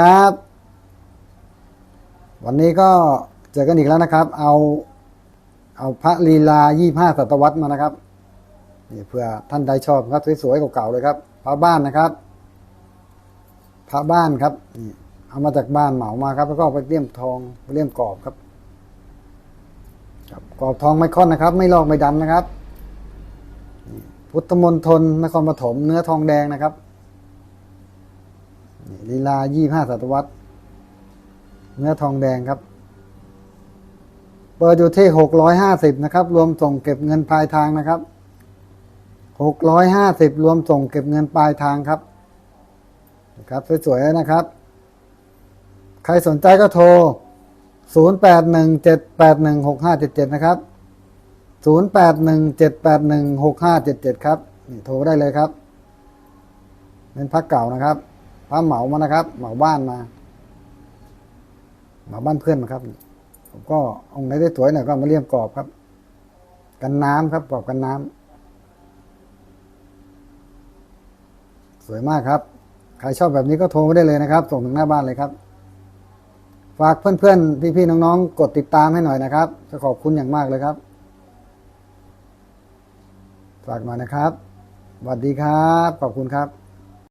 ครับวันนี้ก็เจอกันอีกแล้วนะครับ เอาเอาพระลีลายี่ห้าศตวรรษมานะครับนี่เพื่อท่านใดชอบครับสวยๆเก่าๆเลยครับพระบ้านนะครับพระบ้านครับนี่เอามาจากบ้านเหมามาครับ แล้วก็ไปเลี่ยมทองไปเลี่ยมกรอบครับครับกรอบทองไม่ค่อนนะครับ ไม่ลอกไม่ดำนะครับ พุทธมณฑลนครปฐมเนื้อทองแดงนะครับ ลีลายี่ห้าศตวรรษ เนื้อทองแดงครับ เปิดอยู่ที่หกร้อยห้าสิบนะครับ รวมส่งเก็บเงินปลายทางนะครับหกร้อยห้าสิบรวมส่งเก็บเงินปลายทางครับนะครับสวยๆนะครับ ใครสนใจก็โทร 0 8 1 7 8 1 6 5 7 7 นะครับ 0 8 1 7 8 1 6 5 7 7 ครับนี่โทรได้เลยครับเป็นพักเก่านะครับ พักเหมามานะครับ เหมาบ้านมา เหมาบ้านเพื่อนมาครับ ผมก็องค์ไหนได้สวยหน่อยก็มาเลี่ยมกรอบครับ กันน้ำครับกรอบกันน้ำสวยมากครับ ใครชอบแบบนี้ก็โทรมาได้เลยนะครับ ส่งถึงหน้าบ้านเลยครับฝากเพื่อนๆ พี่ๆ น้องๆ กดติดตามให้หน่อยนะครับ จะขอบคุณอย่างมากเลยครับ ฝากหน่อยนะครับสวัสดีครับ ขอบคุณครับ